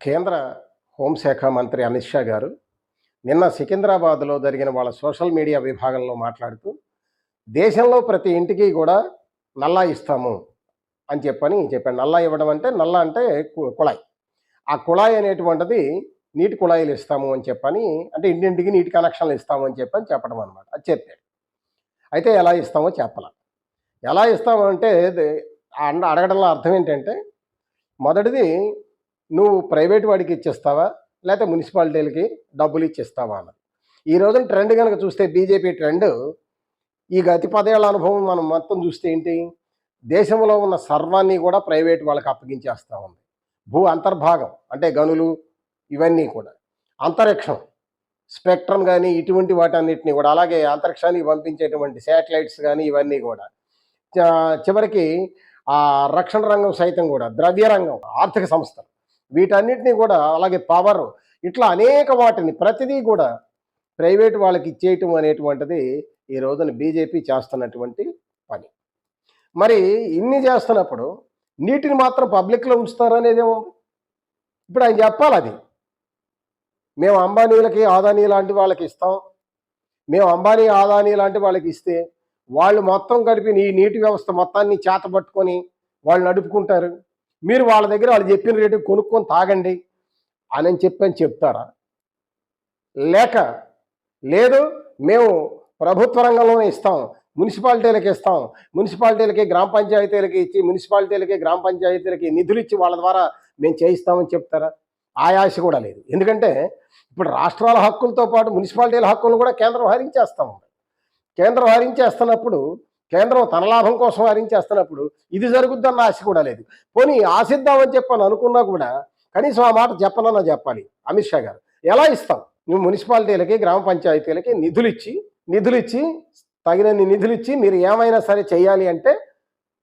కేంద్ర హోంశాఖ మంత్రి అమిత్ షా గారు నిన్న సికింద్రాబాద్లో జరిగిన వాళ్ళ సోషల్ మీడియా విభాగంలో మాట్లాడుతూ దేశంలో ప్రతి ఇంటికి కూడా నల్లా ఇస్తాము అని చెప్పని చెప్పాను నల్లా ఇవ్వడం అంటే నల్లా అంటే కు- కుళాయి. ఆ కుళాయి అనేటువంటిది నీటి కుళాయిలు ఇస్తాము అని చెప్పని అంటే ఇంటింటికి నీటి కనెక్షన్లు ఇస్తాము అని చెప్పని చెప్పడం అనమాట అది చెప్పాడు. అయితే ఎలా ఇస్తామో చెప్పాల. ఎలా ఇస్తాము అంటే అడగడంలో అర్థం ఏంటంటే మొదటిది నువ్వు ప్రైవేట్ వాడికి ఇచ్చేస్తావా? లేకపోతే మున్సిపాలిటీలకి డబ్బులు ఇచ్చేస్తావా అన్నది ఈ రోజున ట్రెండ్ కనుక చూస్తే బీజేపీ ట్రెండ్ ఈ గతి పదేళ్ళ అనుభవం మనం మొత్తం చూస్తే ఏంటి? దేశంలో ఉన్న సర్వాన్ని కూడా ప్రైవేట్ వాళ్ళకి అప్పగించేస్తూ ఉంది. భూ అంతర్భాగం అంటే గనులు ఇవన్నీ కూడా. అంతరిక్షం స్పెక్ట్రమ్ కానీ ఇటువంటి వాటన్నిటిని కూడా అలాగే అంతరిక్షానికి పంపించేటువంటి శాటిలైట్స్ కానీ ఇవన్నీ కూడా. చివరికి ఆ రక్షణ రంగం సైతం కూడా ద్రవ్య రంగం ఆర్థిక సంస్థలు. వీటన్నిటిని కూడా అలాగే పవర్ ఇట్లా అనేక వాటిని ప్రతిదీ కూడా ప్రైవేట్ వాళ్ళకి ఇచ్చేయటం అనేటువంటిది ఈ రోజున బీజేపీ చేస్తున్నటువంటి పని. మరి ఇన్ని చేస్తున్నప్పుడు నీటిని మాత్రం పబ్లిక్లో ఉంచుతారనేది ఏముంది ఇప్పుడు ఆయన చెప్పాలి అది. మేము అంబానీలకి ఆదానీ లాంటి వాళ్ళకి ఇస్తాం. మేము అంబానీ ఆదానీ లాంటి వాళ్ళకి ఇస్తే వాళ్ళు మొత్తం కలిపి ఈ నీటి వ్యవస్థ మొత్తాన్ని చేత పట్టుకొని వాళ్ళు నడుపుకుంటారు. మీరు వాళ్ళ దగ్గర వాళ్ళు చెప్పిన రేటు కొనుక్కొని తాగండి అని చెప్పని చెప్తారా? లేక లేదు మేము ప్రభుత్వ రంగంలోనే ఇస్తాం మున్సిపాలిటీలకి ఇస్తాం మున్సిపాలిటీలకి గ్రామ పంచాయతీలకి ఇచ్చి మున్సిపాలిటీలకి గ్రామ పంచాయతీలకి నిధులు ఇచ్చి వాళ్ళ ద్వారా మేము చేయిస్తామని చెప్తారా? ఆయాస కూడా లేదు. ఎందుకంటే ఇప్పుడు రాష్ట్రాల హక్కులతో పాటు మున్సిపాలిటీల హక్కులను కూడా కేంద్రం హరించేస్తా ఉంది. కేంద్రం హరించేస్తున్నప్పుడు కేంద్రం తన లాభం కోసం హరించేస్తున్నప్పుడు ఇది జరుగుద్దన్న ఆశ కూడా లేదు. పోనీ ఆశిద్దామని చెప్పని అనుకున్నా కూడా కనీసం ఆ మాట చెప్పనన్నా చెప్పాలి. అమిత్ షా గారు ఎలా ఇస్తాం? నువ్వు మున్సిపాలిటీలకి గ్రామ పంచాయతీలకి నిధులు ఇచ్చి నిధులు ఇచ్చి తగినన్ని నిధులు ఇచ్చి మీరు ఏమైనా సరే చేయాలి అంటే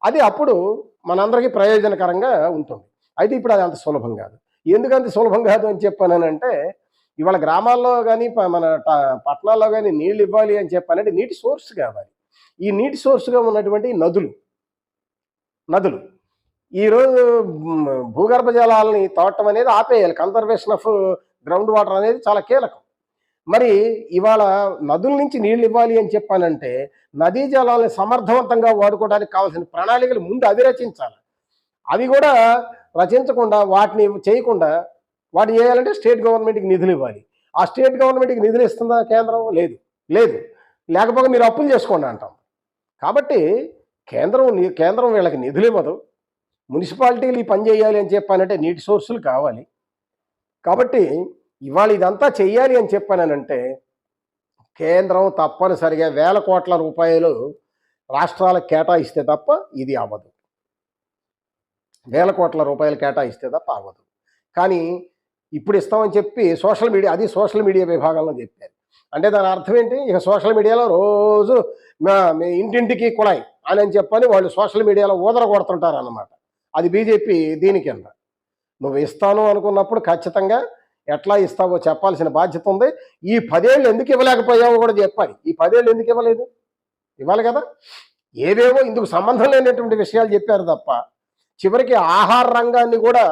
అది అప్పుడు మనందరికీ ప్రయోజనకరంగా ఉంటుంది. అయితే ఇప్పుడు అది అంత సులభం కాదు. ఎందుకంత సులభం కాదు అని చెప్పానంటే ఇవాళ గ్రామాల్లో కానీ మన ట- పట్టణాల్లో కానీ నీళ్ళు ఇవ్వాలి అని చెప్పానంటే నీటి సోర్స్ కావాలి. ఈ నీటి సోర్స్గా ఉన్నటువంటి నదులు నదులు. ఈరోజు భూగర్భ జలాలని తోటం అనేది ఆపేయాలి. కన్సర్వేషన్ ఆఫ్ గ్రౌండ్ వాటర్ అనేది చాలా కీలకం. మరి ఇవాళ నదుల నుంచి నీళ్ళు ఇవ్వాలి అని చెప్పానంటే నదీ జలాలను సమర్థవంతంగా వాడుకోవడానికి కావాల్సిన ప్రణాళికలు ముందు అవి రచించాలి అవి కూడా రచించకుండా వాటిని చేయకుండా వాటిని చేయాలంటే స్టేట్ గవర్నమెంట్కి నిధులు ఇవ్వాలి. ఆ స్టేట్ గవర్నమెంట్కి నిధులు ఇస్తుందా కేంద్రం? లేదు. లేదు. లేకపోతే మీరు అప్పులు చేసుకోండి అంటాం. కాబట్టి కేంద్రం కేంద్రం వీళ్ళకి నిధులు ఇవ్వదు. మున్సిపాలిటీలు ఈ పని చేయాలి అని చెప్పానంటే నీటి సోర్సులు కావాలి. కాబట్టి ఇవాళ ఇదంతా చేయాలి అని చెప్పానంటే కేంద్రం తప్పనిసరిగా వేల కోట్ల రూపాయలు రాష్ట్రాలకు కేటాయిస్తే తప్ప ఇది అవ్వదు. వేల కోట్ల రూపాయలు కేటాయిస్తే తప్ప అవ్వదు. కానీ ఇప్పుడు ఇస్తామని చెప్పి సోషల్ మీడియా అది సోషల్ మీడియా విభాగంలో చెప్పారు. అంటే దాని అర్థం ఏంటి? ఇక సోషల్ మీడియాలో రోజు మీ ఇంటింటికి కుళాయి అని చెప్పని వాళ్ళు సోషల్ మీడియాలో ఊదర కొడుతుంటారు అన్నమాట అది బీజేపీ దీని కింద నువ్వు ఇస్తాను అనుకున్నప్పుడు ఖచ్చితంగా ఎట్లా ఇస్తావో చెప్పాల్సిన బాధ్యత ఉంది. ఈ పదేళ్ళు ఎందుకు ఇవ్వలేకపోయావో కూడా చెప్పాలి. ఈ పదేళ్ళు ఎందుకు ఇవ్వలేదు? ఇవ్వాలి కదా. ఏవేవో ఇందుకు సంబంధం లేనటువంటి విషయాలు చెప్పారు తప్ప చివరికి ఆహార రంగాన్ని కూడా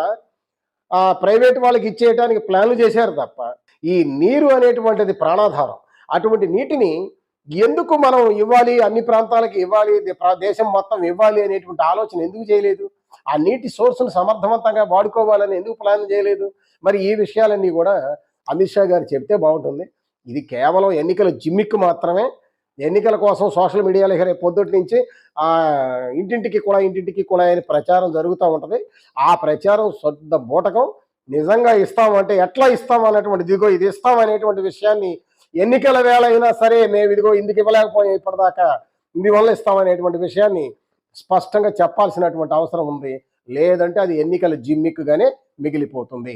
ప్రైవేట్ వాళ్ళకి ఇచ్చేయడానికి ప్లాన్లు చేశారు తప్ప ఈ నీరు అనేటువంటిది ప్రాణాధారం. అటువంటి నీటిని ఎందుకు మనం ఇవ్వాలి? అన్ని ప్రాంతాలకు ఇవ్వాలి? ప్రా- దేశం మొత్తం ఇవ్వాలి అనేటువంటి ఆలోచన ఎందుకు చేయలేదు? ఆ నీటి సోర్స్ను సమర్థవంతంగా వాడుకోవాలని ఎందుకు ప్లాన్ చేయలేదు? మరి ఈ విషయాలన్నీ కూడా అమిత్ షా గారు చెప్తే బాగుంటుంది. ఇది కేవలం ఎన్నికల జిమ్మిక్ మాత్రమే. ఎన్నికల కోసం సోషల్ మీడియాలో రేపు పొద్దుటి నుంచి ఆ ఇంటింటికి కూడా ఇంటింటికి కూడా అని ప్రచారం జరుగుతూ ఉంటుంది. ఆ ప్రచారం శుద్ధ బూటకం. నిజంగా ఇస్తామంటే ఎట్లా ఇస్తాం అన్నటువంటి ఇదిగో ఇది ఇస్తాం అనేటువంటి విషయాన్ని ఎన్నికల వేళ అయినా సరే మేము ఇదిగో ఇందుకు ఇవ్వలేకపోయాం ఇప్పటిదాకా. ఇందువల్ల ఇస్తామనేటువంటి విషయాన్ని స్పష్టంగా చెప్పాల్సినటువంటి అవసరం ఉంది. లేదంటే అది ఎన్నికల జిమ్మిక్గానే మిగిలిపోతుంది.